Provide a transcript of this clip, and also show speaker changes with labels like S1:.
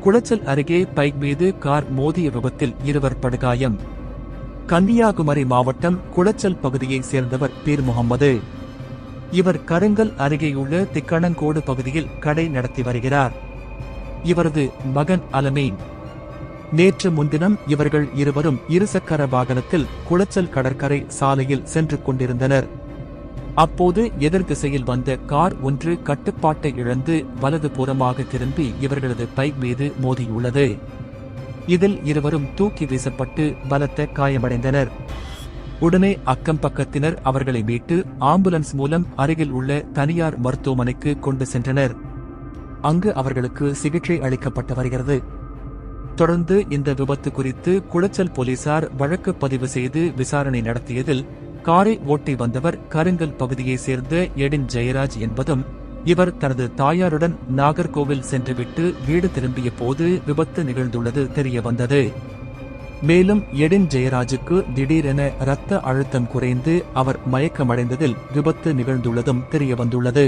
S1: குளச்சல் அருகே பைக் மீது கார் மோதிய விபத்தில் இருவர் படுகாயம். கன்னியாகுமரி மாவட்டம் குளச்சல் பகுதியைச் சேர்ந்தவர் பீர் முகம்மது. இவர் கருங்கல் அருகேயுள்ள திக்கணங்கோடு பகுதியில் கடை நடத்தி வருகிறார். இவரது மகன் அலமீன். நேற்று முன்தினம் இவர்கள் இருவரும் இருசக்கர வாகனத்தில் குளச்சல் கடற்கரை சாலையில் சென்று கொண்டிருந்தனர். அப்போது எதிர் திசையில் வந்த கார் ஒன்று கட்டுப்பாட்டை இழந்து வலது புறமாக திரும்பி இவர்களது பைக் மீது மோதியுள்ளது. இதில் இருவரும் தூக்கி வீசப்பட்டு பலத்த காயமடைந்தனர். உடனே அக்கம் பக்கத்தினர் அவர்களை மீட்டு ஆம்புலன்ஸ் மூலம் அருகில் உள்ள தனியார் மருத்துவமனைக்கு கொண்டு சென்றனர். அங்கு அவர்களுக்கு சிகிச்சை அளிக்கப்பட்டு வருகிறது. தொடர்ந்து இந்த விபத்து குறித்து குளச்சல் போலீசார் வழக்கு பதிவு செய்து விசாரணை நடத்தியதில் காரை ஓட்டி வந்தவர் கருங்கல் பகுதியைச் சேர்ந்த எடின் ஜெயராஜ் என்பதும் இவர் தனது தாயாருடன் நாகர்கோவில் சென்றுவிட்டு வீடு திரும்பிய போது விபத்து நிகழ்ந்துள்ளது தெரியவந்தது மேலும் எடின் ஜெயராஜுக்கு திடீரென இரத்த அழுத்தம் குறைந்து அவர் மயக்கமடைந்ததில் விபத்து நிகழ்ந்துள்ளதும் தெரியவந்துள்ளது